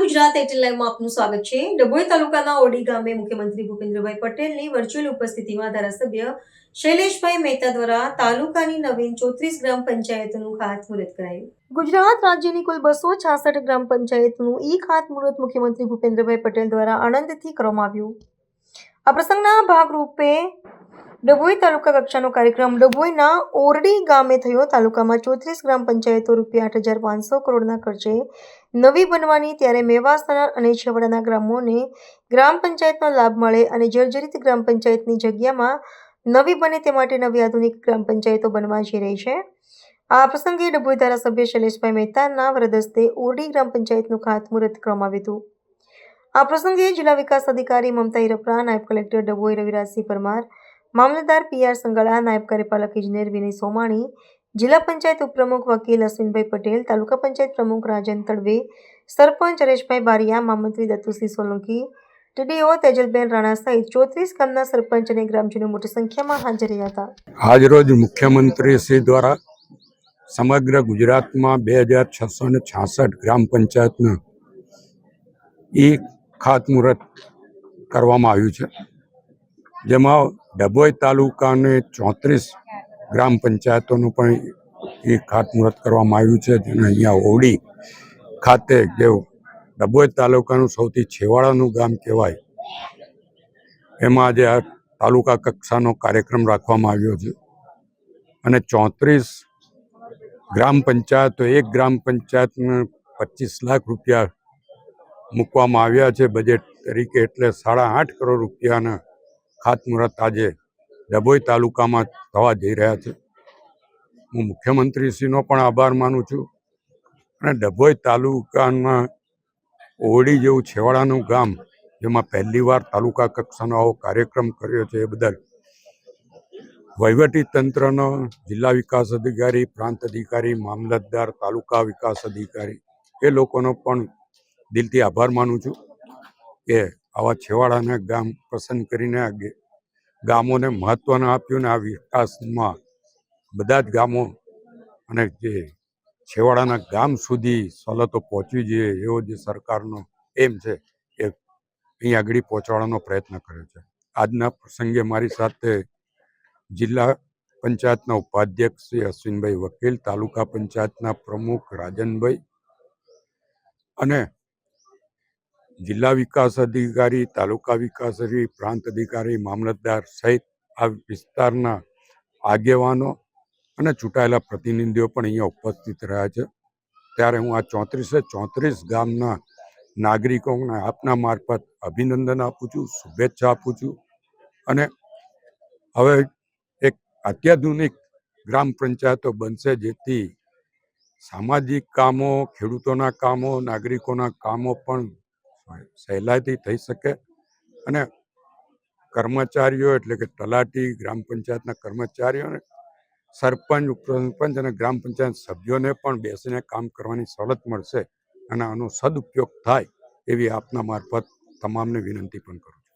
Gujarat eighteen લાઈવમાં આપનું સ્વાગત છે. ડભોઈ તાલુકાના ઓડી ગામે મુખ્યમંત્રી ભૂપેન્દ્રભાઈ પટેલની વર્ચ્યુઅલ ઉપસ્થિતિમાં ધારાસભ્ય શૈલેષભાઈ મહેતા દ્વારા તાલુકાની નવીન ચોત્રીસ ગ્રામ પંચાયતનું ખાતમુહૂર્ત કરાયું. ગુજરાત રાજ્યની કુલ બસો છાસઠ ગ્રામ પંચાયતનું ઈ ખાતમુહૂર્ત મુખ્યમંત્રી ભૂપેન્દ્રભાઈ પટેલ દ્વારા આનંદથી કરવામાં આવ્યું. આ પ્રસંગના ભાગરૂપે ડભોઈ તાલુકા કક્ષાનો કાર્યક્રમ ડભોઈના ઓરડી ગામે થયો. તાલુકામાં ચોત્રીસ ગ્રામ પંચાયતો રૂપિયા આઠ હજાર પાંચસો કરોડના ખર્ચે નવી બનવાની ત્યારે મેવાસના અને છેવાડાના ગ્રામોને ગ્રામ પંચાયતનો લાભ મળે અને જર્જરિત ગ્રામ પંચાયતની જગ્યામાં નવી બને તે માટે નવી આધુનિક ગ્રામ પંચાયતો બનવા જઈ રહી છે. આ પ્રસંગે ડભોઈ ધારાસભ્ય શૈલેષભાઈ મહેતાના વરદસ્તે ઓરડી ગ્રામ પંચાયતનું ખાતમુહૂર્ત કરવામાં આવ્યું હતું. આ પ્રસંગે જિલ્લા વિકાસ અધિકારી મમતા હિરપરા નાયબ કલેક્ટર ડભોઈ રવિરાજસિંહ પરમાર મામલતદાર પી આર સંગાળા, નાયબ કાર્યપાલક ઇજનેર વિનય સોમાણી, જિલ્લા પંચાયત ઉપપ્રમુખ વકીલ અશ્વિનભાઈ પટેલ, તાલુકા પંચાયત પ્રમુખ રાજન તડવે, સરપંચ હરેશભાઈ બારિયા મહામંત્રી દત્તુસિંહ સોલંકી, ટીડીઓ તેજલબેન રાણા સહિત ચોત્રીસ ગામના સરપંચ અને ગ્રામજનો મોટી સંખ્યામાં હાજર રહ્યા હતા. આજરોજ મુખ્યમંત્રી શ્રી દ્વારા સમગ્ર ગુજરાતમાં બે હજાર છસો ને છાસઠ ગ્રામ પંચાયતનું એક ખાતમુહૂર્ત કરવામાં આવ્યું છે. જેમાં ડભોઈ તાલુકાને ચોત્રીસ ગ્રામ પંચાયતોનું પણ એ ખાતમુહૂર્ત કરવામાં આવ્યું છે, જેને અહીંયા ઓડી ખાતે જે ડભોઈ તાલુકાનું સૌથી છેવાડાનું ગામ કહેવાય. એમાં આજે આ તાલુકા કક્ષાનો કાર્યક્રમ રાખવામાં આવ્યો છે. અને ચોત્રીસ ગ્રામ પંચાયતો, એક ગ્રામ પંચાયતને પચીસ લાખ રૂપિયા મૂકવામાં આવ્યા છે, બજેટ તરીકે એટલે સાડા આઠ કરોડ રૂપિયાના ખાતમુહૂર્ત આજે ડભોઈ તાલુકામાં થવા જઈ રહ્યા છે. હું મુખ્યમંત્રીશ્રીનો પણ આભાર માનું છું અને ડભોઈ તાલુકાના ઓડી જેવું છેવાડાનું ગામ, જેમાં પહેલીવાર તાલુકા કક્ષાનો આવો કાર્યક્રમ કર્યો છે એ બદલ વહીવટી તંત્રનો જિલ્લા વિકાસ અધિકારી, પ્રાંત અધિકારી, મામલતદાર, તાલુકા વિકાસ અધિકારી એ લોકોનો પણ દિલથી આભાર માનું છું કે આવા છેવાડાના ગામ પસંદ કરીને આ ગામોને મહત્ત્વને આપ્યું ને આ વિકાસમાં બધા જ ગામો અને જે છેવાડાના ગામ સુધી સવલતો પહોંચવી જોઈએ એવો જે સરકારનો એમ છે, એ અહીં આગળ પહોંચાડવાનો પ્રયત્ન કર્યો છે. આજના પ્રસંગે મારી સાથે જિલ્લા પંચાયતના ઉપાધ્યક્ષ શ્રી અશ્વિનભાઈ વકીલ, તાલુકા પંચાયતના પ્રમુખ રાજનભાઈ અને જિલ્લા વિકાસ અધિકારી, તાલુકા વિકાસ અધિકારી, પ્રાંત અધિકારી, મામલતદાર સહિત આ વિસ્તારના આગેવાનો અને ચૂંટાયેલા પ્રતિનિધિઓ પણ અહીંયા ઉપસ્થિત રહ્યા છે. ત્યારે હું આ ચોત્રીસે ચોત્રીસ ગામના નાગરિકોને આપના મારફત અભિનંદન આપું છું, શુભેચ્છા આપું છું અને હવે એક અત્યાધુનિક ગ્રામ પંચાયતો બનશે જેથી સામાજિક કામો, ખેડૂતોના કામો, નાગરિકોના કામો પણ સહેલાઈથી થઈ શકે. અને કર્મચારીઓ એટલે કે તલાટી, ગ્રામ પંચાયતના કર્મચારીઓને સરપંચ, ઉપસરપંચ અને ગ્રામ પંચાયત સભ્યોને પણ બેસીને કામ કરવાની સવલત મળશે અને આનો સદુપયોગ થાય એવી આપના મારફત તમામને વિનંતી પણ કરું